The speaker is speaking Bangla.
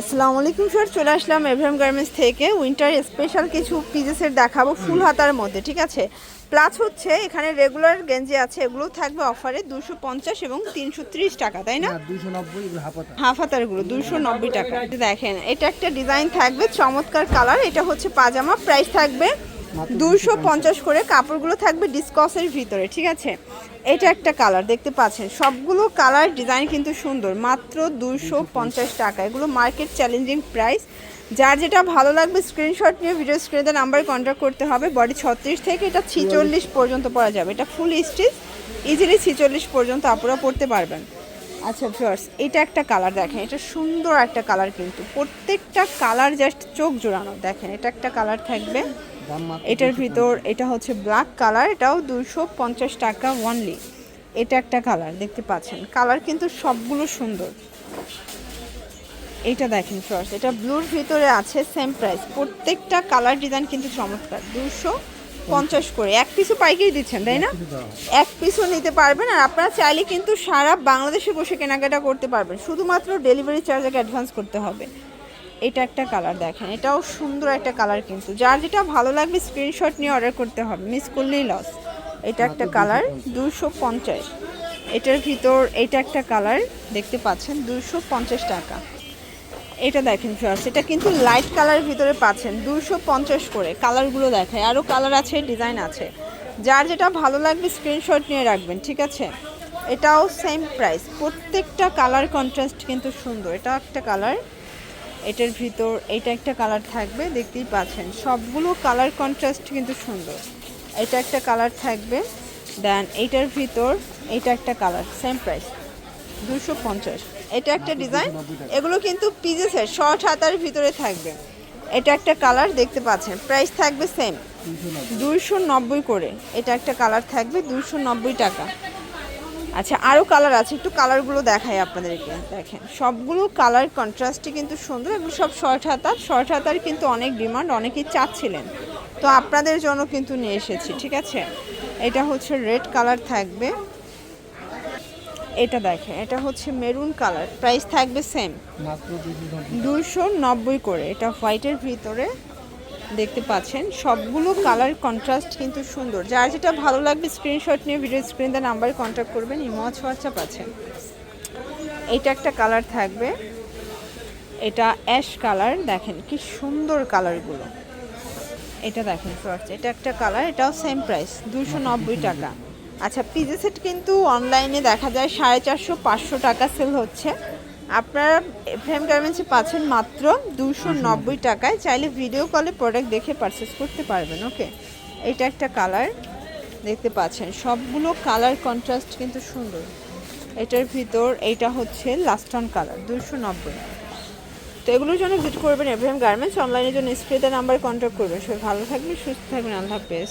আসসালামু আলাইকুম স্যার। চলে আসলাম এভরাম গার্মেন্টস থেকে। উইন্টার স্পেশাল কিছু পিজেসের দেখাবো ফুল হাতার মধ্যে ঠিক আছে? প্লাস হচ্ছে এখানে রেগুলার গেঞ্জি আছে এগুলো থাকবে অফারে দুশো পঞ্চাশ এবং তিনশো ত্রিশ টাকা তাই না? হাফ হাতারগুলো দুশো নব্বই টাকা। দেখেন এটা একটা ডিজাইন থাকবে চমৎকার কালার এটা হচ্ছে পাজামা প্রাইস থাকবে দুশো পঞ্চাশ করে কাপড়গুলো থাকবে ডিসকসের ভিতরে, ঠিক আছে? এটা একটা কালার, দেখতে পাচ্ছেন? সবগুলো কালার ডিজাইন কিন্তু সুন্দর, মাত্র দুশো পঞ্চাশ টাকা। এগুলো মার্কেট চ্যালেঞ্জিং প্রাইস। যার যেটা ভালো লাগবে, স্ক্রিনশট নিয়ে ভিডিও স্ক্রিনে নাম্বার কন্ট্যাক্ট করতে হবে। বডি ছত্রিশ থেকে এটা ছিচল্লিশ পর্যন্ত পরা যাবে। এটা ফুল স্টিচ ইজিলি ছিচল্লিশ পর্যন্ত আপনারা পড়তে পারবেন। আচ্ছা ভিউয়ার্স এটা একটা কালার দেখেন এটা সুন্দর একটা কালার কিন্তু। প্রত্যেকটা কালার জাস্ট চোখ জোড়ানো দেখেন এটা একটা কালার থাকবে। এটার ভিতর এটা হচ্ছে ব্ল্যাক কালার এটাও দুশো পঞ্চাশ টাকা ওয়ানলি এটা একটা কালার দেখতে পাচ্ছেন? কালার কিন্তু সবগুলো সুন্দর। এটা দেখেন ফার্স্ট এটা ব্লুর ভিতরে আছে সেম প্রাইস প্রত্যেকটা কালার ডিজাইন কিন্তু চমৎকার। দুশো পঞ্চাশ করে। এক পিসও পাইকারি দিচ্ছেন, তাই না। এক পিসও নিতে পারবেন, আর আপনারা চাইলে কিন্তু সারা বাংলাদেশে বসে কেনাকাটা করতে পারবেন। শুধুমাত্র ডেলিভারি চার্জ আগে অ্যাডভান্স করতে হবে। এটা একটা কালার দেখেন, এটাও সুন্দর একটা কালার কিন্তু। যার যেটা ভালো লাগবে স্ক্রিনশট নিয়ে অর্ডার করতে হবে মিস করলেই লস এটা একটা কালার দুশো পঞ্চাশ। এটার ভিতর, এটা একটা কালার দেখতে পাচ্ছেন, দুশো পঞ্চাশ টাকা। এটা দেখেন ফ্রেন্ডস এটা কিন্তু লাইট কালারের ভিতরে পাচ্ছেন দুশো পঞ্চাশ করে। কালারগুলো দেখায়। আরও কালার আছে ডিজাইন আছে। যার যেটা ভালো লাগবে স্ক্রিনশট নিয়ে রাখবেন, ঠিক আছে? এটাও সেম প্রাইস প্রত্যেকটা কালার কন্ট্রাস্ট কিন্তু সুন্দর। এটা একটা কালার এটার ভিতর এটা একটা কালার থাকবে, দেখতেই পাচ্ছেন। সবগুলো কালার কন্ট্রাস্ট কিন্তু সুন্দর। এটা একটা কালার থাকবে দেন এইটার ভিতর এটা একটা কালার সেম প্রাইস দুশো পঞ্চাশ। এটা একটা ডিজাইন। এগুলো কিন্তু পিজেসের শর্ট হাতার ভিতরে থাকবে। এটা একটা কালার দেখতে পাচ্ছেন প্রাইস থাকবে সেম দুইশো নব্বই করে, এটা একটা কালার থাকবে দুশো নব্বই টাকা। আচ্ছা আরও কালার আছে, একটু কালারগুলো দেখাই আপনাদেরকে। দেখেন, সবগুলো কালার কন্ট্রাস্টই কিন্তু সুন্দর, এগুলো সব শর্ট হাতার। শর্ট হাতার কিন্তু অনেক ডিমান্ড অনেকেই চাচ্ছিলেন। তো আপনাদের জন্য কিন্তু নিয়ে এসেছি, ঠিক আছে? এটা হচ্ছে রেড কালার থাকবে। এটা দেখেন এটা হচ্ছে মেরুন কালার প্রাইস থাকবে সেম দুশো নব্বই। করে এটা হোয়াইটের ভিতরে দেখতে পাচ্ছেন। সবগুলো কালার কন্ট্রাস্ট কিন্তু সুন্দর। যার যেটা ভালো লাগবে স্ক্রিনশট নিয়ে ভিডিও স্ক্রিনে নাম্বার কন্ট্যাক্ট করবেন ইমজ হোয়াটসঅ্যাপ আছে। এটা একটা কালার থাকবে। এটা অ্যাশ কালার দেখেন কি সুন্দর কালারগুলো এটা দেখেন ফার্স্ট এটা একটা কালার এটাও সেম প্রাইস দুশো নব্বই। টাকা। আচ্ছা পিজি সেট কিন্তু অনলাইনে দেখা যায় সাড়ে চারশো, পাঁচশো টাকা সেল হচ্ছে। আপনারা এফএম গার্মেন্টসে পাচ্ছেন মাত্র দুশো নব্বই টাকায়। চাইলে ভিডিও কলে প্রোডাক্ট দেখে পারচেস করতে পারবেন ওকে এটা একটা কালার দেখতে পাচ্ছেন। সবগুলো কালার কন্ট্রাস্ট কিন্তু সুন্দর। এটার ভিতর এইটা হচ্ছে লাস্টন কালার দুশো নব্বই। তো এগুলোর জন্য ভিজিট করবেন এফএম গার্মেন্টস অনলাইনের জন্য স্ক্রিনের নাম্বার কন্ট্যাক্ট করবেন। সবাই ভালো থাকবেন, সুস্থ থাকবেন। আল্লাহ হাফেজ।